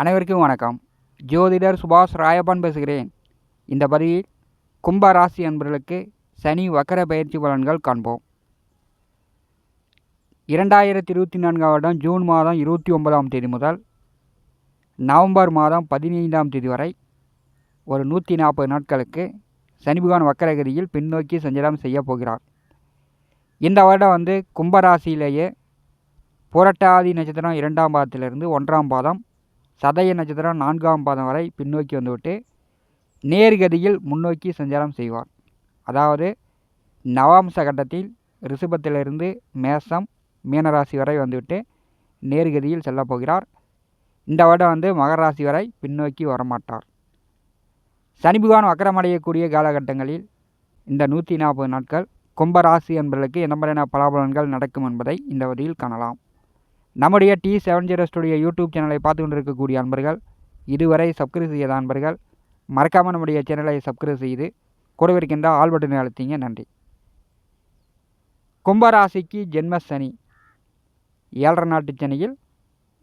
அனைவருக்கும் வணக்கம். ஜோதிடர் சுபாஷ் ராயப்பன் பேசுகிறேன். இந்த பதிவில் கும்ப ராசி அன்பர்களுக்கு சனி வக்கர பயிற்சி பலன்கள் காண்போம். இரண்டாயிரத்தி இருபத்தி நான்காம் வருடம் ஜூன் மாதம் இருபத்தி ஒன்பதாம் தேதி முதல் நவம்பர் மாதம் பதினைந்தாம் தேதி வரை ஒரு நூற்றி நாற்பது நாட்களுக்கு சனி பகவான் வக்கரகதியில் பின்னோக்கி சஞ்சலம் செய்ய போகிறார். இந்த வருடம் வந்து கும்பராசியிலேயே புரட்டாதி நட்சத்திரம் இரண்டாம் பாதத்திலிருந்து ஒன்றாம் பாதம் சதய நட்சத்திரம் நான்காம் பாதம் வரை பின்னோக்கி வந்துவிட்டு நேர்கதியில் முன்னோக்கி சஞ்சாரம் செய்வார். அதாவது நவாம்ச கட்டத்தில் ரிஷபத்திலிருந்து மேசம் மீனராசி வரை வந்துவிட்டு நேர்கதியில் செல்லப்போகிறார் இந்த வருடம் வந்து மகராசி வரை பின்னோக்கி வரமாட்டார். சனி பகவான் வக்கரமடையக்கூடிய காலகட்டங்களில் இந்த நூற்றி நாற்பது நாட்கள் கும்பராசி என்பதற்கு என்ன மாதிரியான பலாபலன்கள் நடக்கும் என்பதை இந்த வரியில் காணலாம். நம்முடைய T seven zero studio YouTube சேனலை பார்த்து கொண்டிருக்கக்கூடிய அன்பர்கள் இதுவரை சப்ஸ்கிரைப் செய்யாத அன்பர்கள் மறக்காமல் நம்முடைய சேனலை சப்ஸ்கிரைப் செய்து கூட இருக்கின்ற ஆல் பட்டனை அழுத்திங்க நன்றி. கும்பராசிக்கு ஜென்ம சனி ஏழரை நாட்டு சனியில்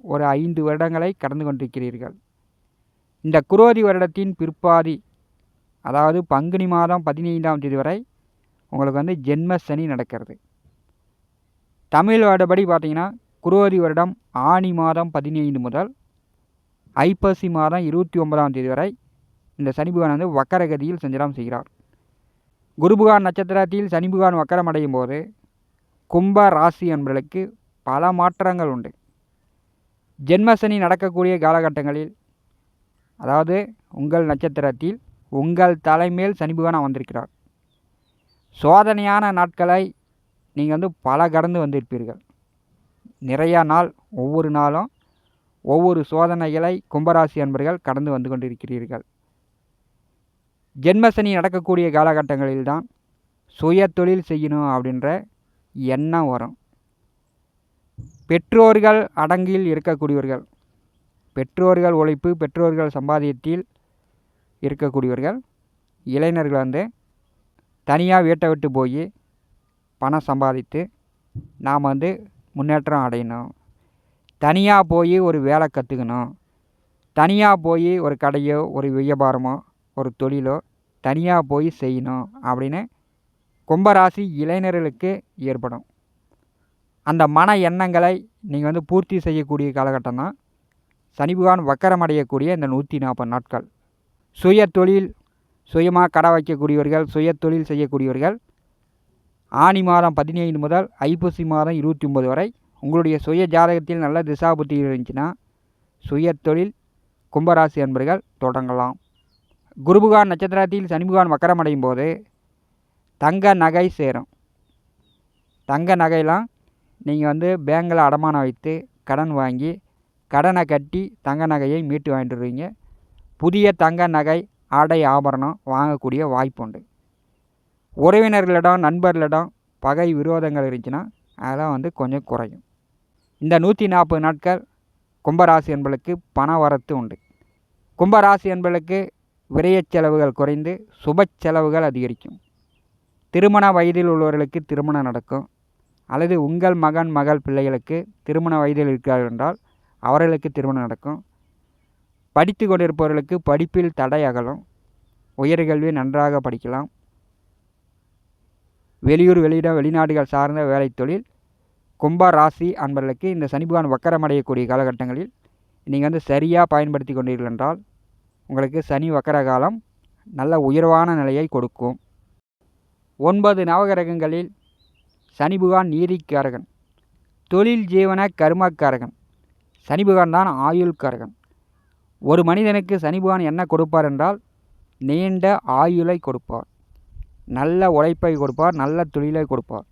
ஒரு ஐந்து வருடங்களை கடந்து கொண்டிருக்கிறீர்கள். இந்த குரோதி வருடத்தின் பிற்பாதி அதாவது பங்குனி மாதம் பதினைந்தாம் தேதி வரை உங்களுக்கு வந்து ஜென்ம சனி நடக்கிறது. தமிழ் வருடப்படி பார்த்தீங்கன்னா குரோதி வருடம் ஆனி மாதம் பதினைந்து முதல் ஐப்பசி மாதம் இருபத்தி ஒன்பதாம் தேதி வரை இந்த சனி வந்து வக்கரகதியில் சஞ்சாரம் செய்கிறார். குருபுகான் நட்சத்திரத்தில் சனிபுகான் வக்கரம் அடையும் போது கும்ப ராசி என்பதற்கு பல மாற்றங்கள் உண்டு. ஜென்மசனி நடக்கக்கூடிய காலகட்டங்களில் அதாவது உங்கள் நட்சத்திரத்தில் உங்கள் தலைமேல் சனி வந்திருக்கிறார் சோதனையான நாட்களை நீங்கள் வந்து பல கடந்து வந்திருப்பீர்கள். நிறையா நாள் ஒவ்வொரு நாளும் ஒவ்வொரு சோதனைகளை கும்பராசி அன்பர்கள் கடந்து வந்து கொண்டிருக்கிறீர்கள். ஜென்மசனி நடக்கக்கூடிய காலகட்டங்களில்தான் சுய தொழில் செய்யணும் அப்படின்ற எண்ணம் வரும். பெற்றோர்கள் அடங்கில் இருக்கக்கூடியவர்கள் பெற்றோர்கள் உழைப்பு பெற்றோர்கள் சம்பாதியத்தில் இருக்கக்கூடியவர்கள் இளைஞர்கள் வந்து தனியாக வீட்டை விட்டு போய் பணம் சம்பாதித்து நாம் வந்து முன்னேற்றம் அடையணும். தனியாக போய் ஒரு வேலை கற்றுக்கணும் தனியாக போய் ஒரு கடையோ ஒரு வியாபாரமோ ஒரு தொழிலோ தனியாக போய் செய்யணும் அப்படின்னு கும்பராசி இளைஞர்களுக்கு ஏற்படும். அந்த மன எண்ணங்களை நீங்கள் வந்து பூர்த்தி செய்யக்கூடிய காலகட்டம் தான். சனி பகவான் வக்கரமடையக்கூடிய இந்த நூற்றி நாற்பது நாட்கள். சுய தொழில் சுயமாக கடை வைக்கக்கூடியவர்கள் சுய தொழில் செய்யக்கூடியவர்கள் ஆனி மாதம் பதினைந்து முதல் ஐப்பசி மாதம் இருபத்தி ஒம்பது வரை உங்களுடைய சுய ஜாதகத்தில் நல்ல திசா புத்தி இருந்துச்சுன்னா சுய தொழில் கும்பராசி அன்பர்கள் தொடங்கலாம். குருபுகான் நட்சத்திரத்தில் சனிபுகான் வக்கரம் அடையும் போது தங்க நகை சேரும். தங்க நகையெல்லாம் நீங்கள் வந்து பேங்கில் அடமானம் வைத்து கடன் வாங்கி கடனை கட்டி தங்க நகையை மீட்டு வாங்கிட்டு வருவீங்க. புதிய தங்க நகை ஆடை ஆபரணம் வாங்கக்கூடிய வாய்ப்பு உண்டு. உறவினர்களிடம் நண்பர்களிடம் பகை விரோதங்கள் இருந்துச்சுன்னா அதெல்லாம் வந்து கொஞ்சம் குறையும். இந்த நூற்றி நாற்பது நாட்கள் கும்பராசி என்பளுக்கு பண வரத்து உண்டு. கும்பராசி என்பளுக்கு விரயச் செலவுகள் குறைந்து சுப செலவுகள் அதிகரிக்கும். திருமண வயதில் உள்ளவர்களுக்கு திருமணம் நடக்கும். அல்லது உங்கள் மகன் மகள் பிள்ளைகளுக்கு திருமண வயதில் இருக்கிறார்கள் என்றால் அவர்களுக்கு திருமணம் நடக்கும். படித்து கொண்டிருப்பவர்களுக்கு படிப்பில் தடை அகலும். உயர்கல்வி நன்றாக படிக்கலாம். வெளியூர் வெளியிடம் வெளிநாடுகள் சார்ந்த வேலை தொழில் கும்பா ராசி அன்பர்களுக்கு இந்த சனிபகவான் வக்கரமடையக்கூடிய காலகட்டங்களில் நீங்கள் வந்து சரியாக பயன்படுத்தி கொண்டீர்கள் என்றால் உங்களுக்கு சனி வக்கர காலம் நல்ல உயர்வான நிலையை கொடுக்கும். ஒன்பது நவகிரகங்களில் சனி பகவான் நீதிக்காரகன் தொழில் ஜீவன கர்மக்காரகன் சனி பகவான் தான் ஆயுள்காரகன். ஒரு மனிதனுக்கு சனி பகவான் என்ன கொடுப்பார் என்றால் நீண்ட ஆயுளை கொடுப்பார். நல்ல உழைப்பை கொடுப்பார் நல்ல தொழிலை கொடுப்பார்.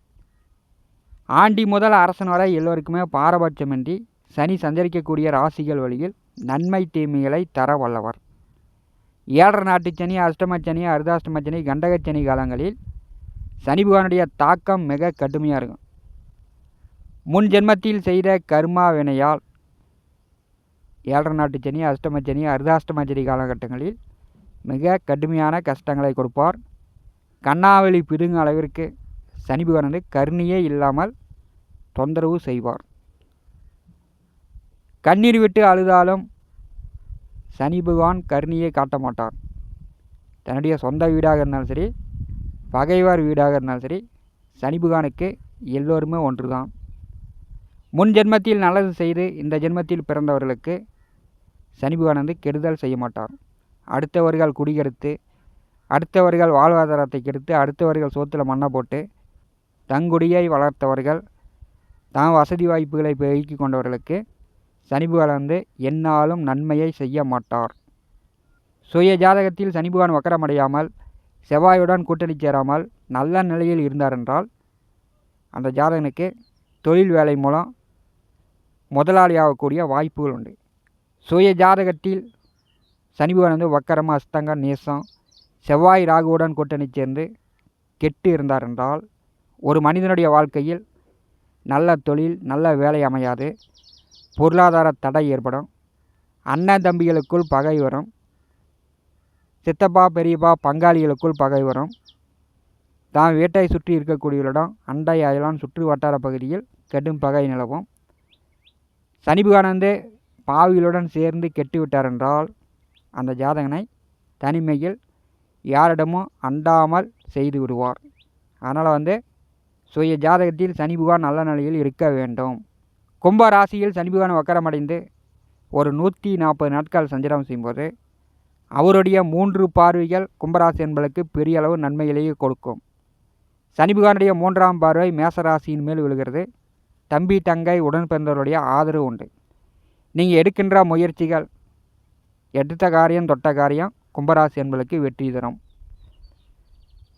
ஆண்டி முதல் அரசன் வரை எல்லோருக்குமே பாரபட்சமின்றி சனி சஞ்சரிக்கக்கூடிய ராசிகள் வழியில் நன்மை தீமைகளை தர வல்லவர். ஏழரை நாட்டு சனி அஷ்டம சனி சனி கண்டகச்சனி காலங்களில் சனி பகவானுடைய தாக்கம் மிக கடுமையாக இருக்கும். முன் ஜென்மத்தில் செய்த கர்மா வினையால் ஏழரை நாட்டு சனி அஷ்டம சனி சனி காலகட்டங்களில் மிக கடுமையான கஷ்டங்களை கொடுப்பார். கண்ணாவளி பிடுங்க அளவிற்கு சனி கருணியே கருணையே இல்லாமல் தொந்தரவு செய்வார். கண்ணீர் விட்டு அழுதாலும் சனி பகவான் கருணியை காட்ட மாட்டார். தன்னுடைய சொந்த வீடாக இருந்தாலும் சரி பகைவார் வீடாக இருந்தாலும் சரி சனி பகவானுக்கு எல்லோருமே ஒன்று தான் முன் ஜென்மத்தில் நல்லது செய்து இந்த ஜென்மத்தில் பிறந்தவர்களுக்கு சனி பகவான் வந்து கெடுதல் செய்ய மாட்டார். அடுத்தவர்கள் குடிகெடுத்து அடுத்தவர்கள் வாழ்வாதாரத்தை கெடுத்து அடுத்தவர்கள் சோத்தில் மண்ணை போட்டு தங்குடியை வளர்த்தவர்கள் தான் வசதி வாய்ப்புகளை பெருக்கி கொண்டவர்களுக்கு சனி பகவான் வந்து எந்நாளும் நன்மையை செய்ய மாட்டார். சுய ஜாதகத்தில் சனி பகவான் வக்கரமடையாமல் செவ்வாயுடன் கூட்டணி சேராமல் நல்ல நிலையில் இருந்தார் என்றால் அந்த ஜாதகனுக்கு தொழில் வேலை மூலம் முதலாளியாகக்கூடிய வாய்ப்புகள் உண்டு. சுய ஜாதகத்தில் சனி வந்து வக்கரமாக அஸ்தங்க நேசம் செவ்வாய் ராகுவுடன் கூட்டணி சேர்ந்து கெட்டு இருந்தார் என்றால் ஒரு மனிதனுடைய வாழ்க்கையில் நல்ல தொழில் நல்ல வேலை அமையாது. பொருளாதார தடை ஏற்படும். அண்ணன் தம்பிகளுக்குள் பகை வரும். சித்தப்பா பெரியப்பா பங்காளிகளுக்குள் பகை வரும். தான் வீட்டை சுற்றி இருக்கக்கூடியவர்களிடம் அண்டை அயலான் சுற்று வட்டார பகுதியில் கெடும் பகை நிலவும். சனி பகவான் பாவிகளுடன் சேர்ந்து கெட்டு விட்டார் என்றால் அந்த ஜாதகனை தனிமையில் யாரிடமும் அண்டாமல் செய்து விடுவார். அதனால் வந்து சுய ஜாதகத்தில் சனி பகவான் நல்ல நிலையில் இருக்க வேண்டும். கும்ப ராசியில் சனி பகவான் வக்கரமடைந்து ஒரு நூற்றி நாற்பது நாட்கள் சஞ்சாரம் செய்யும்போது அவருடைய மூன்று பார்வைகள் கும்பராசி என்பதற்கு பெரிய அளவு நன்மைகளையே கொடுக்கும். சனி பகவானுடைய மூன்றாம் பார்வை மேசராசியின் மேல் விழுகிறது. தம்பி தங்கை உடன் பிறந்தவருடைய ஆதரவு உண்டு. நீங்கள் எடுக்கின்ற முயற்சிகள் எடுத்த காரியம் தொட்ட காரியம் கும்பராசி என்பதற்கு வெற்றி தரும்.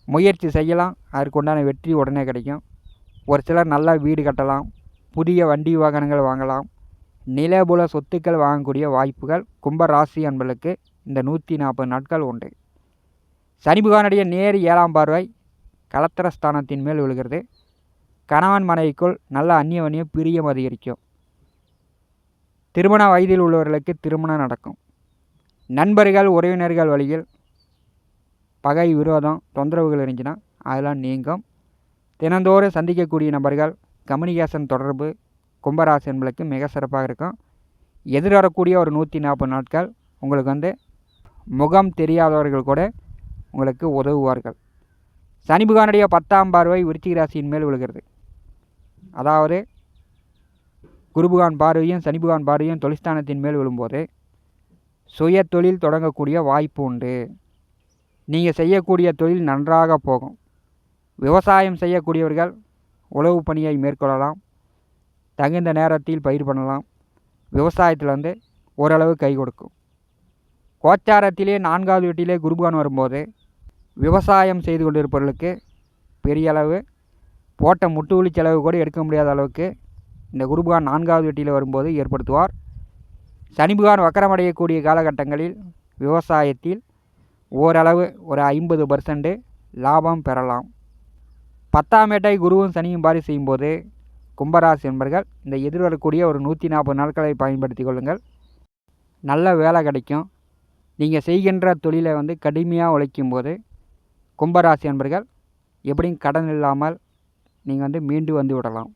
முயற்சி செய்யலாம். அதற்கு உண்டான வெற்றி உடனே கிடைக்கும். ஒரு சிலர் நல்லா வீடு கட்டலாம். புதிய வண்டி வாகனங்கள் வாங்கலாம். நிலபுல சொத்துக்கள் வாங்கக்கூடிய வாய்ப்புகள் கும்பராசி என்பதற்கு இந்த நூற்றி நாற்பது நாட்கள் உண்டு. சனி நேர் ஏழாம் பார்வை கலத்திரஸ்தானத்தின் மேல் விழுகிறது. கணவன் மனைவிக்குள் நல்ல அந்நியவனிய பிரியம் அதிகரிக்கும். திருமண வயதில் உள்ளவர்களுக்கு திருமணம் நடக்கும். நண்பர்கள் உறவினர்கள் வழியில் பகை விரோதம் தொந்தரவுகள் இருந்துச்சுன்னா அதெல்லாம் நீங்கும். தினந்தோறும் சந்திக்கக்கூடிய நபர்கள் கம்யூனிகேஷன் தொடர்பு கும்பராசி என்பதற்கு மிக சிறப்பாக இருக்கும். எதிர்வரக்கூடிய ஒரு நூற்றி நாற்பது நாட்கள் உங்களுக்கு வந்து முகம் தெரியாதவர்கள் கூட உங்களுக்கு உதவுவார்கள். சனி புகானுடைய பத்தாம் பார்வை விருச்சிக ராசியின் மேல் விழுகிறது. அதாவது குருபுகான் பார்வையும் சனிபுகான் பார்வையும் தொழிற்ஸ்தானத்தின் மேல் விழும்போது சுய தொழில் தொடங்கக்கூடிய வாய்ப்பு உண்டு. நீங்கள் செய்யக்கூடிய தொழில் நன்றாக போகும். விவசாயம் செய்யக்கூடியவர்கள் உழவு பணியை மேற்கொள்ளலாம். தகுந்த நேரத்தில் பயிர் பண்ணலாம். விவசாயத்தில் வந்து ஓரளவு கை கொடுக்கும். கோச்சாரத்திலே நான்காவது வீட்டிலே குருபான் வரும்போது விவசாயம் செய்து கொண்டிருப்பவர்களுக்கு பெரிய அளவு போட்ட முட்டுவலி செலவு கூட எடுக்க முடியாத அளவுக்கு இந்த குருபான் நான்காவது வீட்டில் வரும்போது ஏற்படுத்துவார். சனி வக்கரமடையக்கூடிய காலகட்டங்களில் விவசாயத்தில் ஓரளவு ஒரு ஐம்பது பர்சன்ட் லாபம் பெறலாம். பத்தாம் ஏட்டை குருவும் சனியும் பாரி செய்யும்போது கும்பராசி என்பர்கள் இந்த எதிர்வரக்கூடிய ஒரு நூற்றி நாற்பது நாட்களை பயன்படுத்தி கொள்ளுங்கள். நல்ல வேலை கிடைக்கும். நீங்கள் செய்கின்ற தொழிலை வந்து கடுமையாக உழைக்கும் போது கும்பராசி என்பர்கள் எப்படியும் கடன் இல்லாமல் நீங்கள் வந்து மீண்டு வந்து விடலாம்.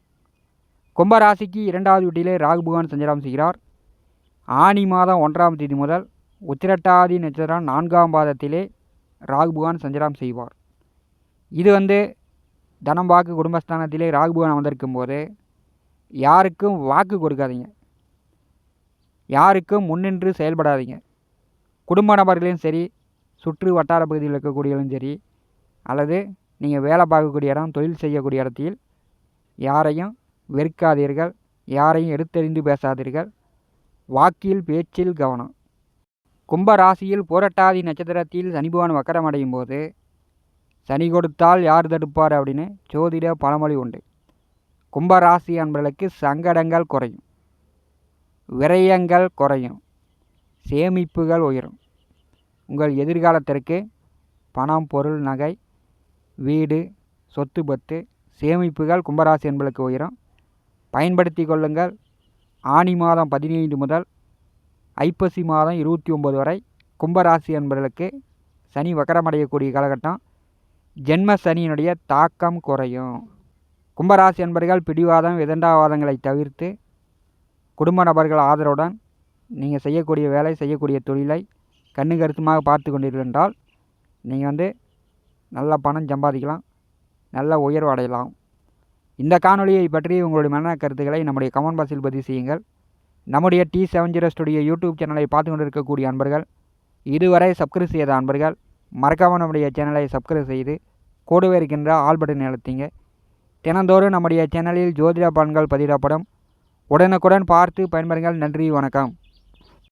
கும்பராசிக்கு இரண்டாவது வீட்டிலே ராகு பகவான் சஞ்சாரம் செய்கிறார். ஆனி மாதம் ஒன்றாம் தேதி முதல் உத்திரட்டாதி நட்சத்திரம் நான்காம் பாதத்திலே ராகுபகவான் சஞ்சாரம் செய்வார். இது வந்து தனம் வாக்கு குடும்பஸ்தானத்திலே ராகுபகவான் அமர்ந்திருக்கும் போது யாருக்கும் வாக்கு கொடுக்காதீங்க. யாருக்கும் முன்னின்று செயல்படாதீங்க. குடும்ப நபர்களையும் சரி சுற்று வட்டார பகுதியில் இருக்கக்கூடியவர்களும் சரி அல்லது நீங்கள் வேலை பார்க்கக்கூடிய இடம் தொழில் செய்யக்கூடிய இடத்தில் யாரையும் வெறுக்காதீர்கள் யாரையும் எடுத்தெறிந்து பேசாதீர்கள். வாக்கில் பேச்சில் கவனம். கும்ப ராசியில் போரட்டாதி நட்சத்திரத்தில் சனிபவன் வக்கரமடையும் போது சனி கொடுத்தால் யார் தடுப்பார் அப்படின்னு ஜோதிட பழமொழி உண்டு. கும்ப ராசி அன்பர்களுக்கு சங்கடங்கள் குறையும். விரயங்கள் குறையும். சேமிப்புகள் உயரும். உங்கள் எதிர்காலத்திற்கு பணம் பொருள் நகை வீடு சொத்து பத்து சேமிப்புகள் கும்பராசி என்பளுக்கு உயரும். பயன்படுத்தி கொள்ளுங்கள். ஆனி மாதம் பதினைந்து முதல் ஐப்பசி மாதம் இருபத்தி ஒம்பது வரை கும்பராசி என்பவர்களுக்கு சனி வக்கரமடையக்கூடிய காலகட்டம். ஜென்ம சனியினுடைய தாக்கம் குறையும். கும்பராசி என்பர்கள் பிடிவாதம் விதண்டாவாதங்களை தவிர்த்து குடும்ப நபர்கள் ஆதரவுடன் நீங்கள் செய்யக்கூடிய வேலை செய்யக்கூடிய தொழிலை கண்ணு கருத்துமாக பார்த்து கொண்டீர்கள் என்றால் நீங்கள் வந்து நல்ல பணம் சம்பாதிக்கலாம் நல்ல உயர்வு அடையலாம். இந்த காணொலியை பற்றி உங்களுடைய மன கருத்துக்களை நம்முடைய கமெண்ட் பாக்ஸில் பதிவு செய்யுங்கள். நம்முடைய T seven zero studio YouTube சேனலை பார்த்து கொண்டிருக்கக்கூடிய அன்பர்கள் இதுவரை சப்ஸ்கிரைப் செய்த அன்பர்கள் மறக்காமல் நம்முடைய சேனலை சப்ஸ்கிரைப் செய்து கூடவே இருக்கின்ற ஆல் பட்டன் தினந்தோறும் நம்முடைய சேனலில் ஜோதிட பலன்கள் பதிவிடப்படும். உடனுக்குடன் பார்த்து பயன்பெறுங்கள். நன்றி வணக்கம்.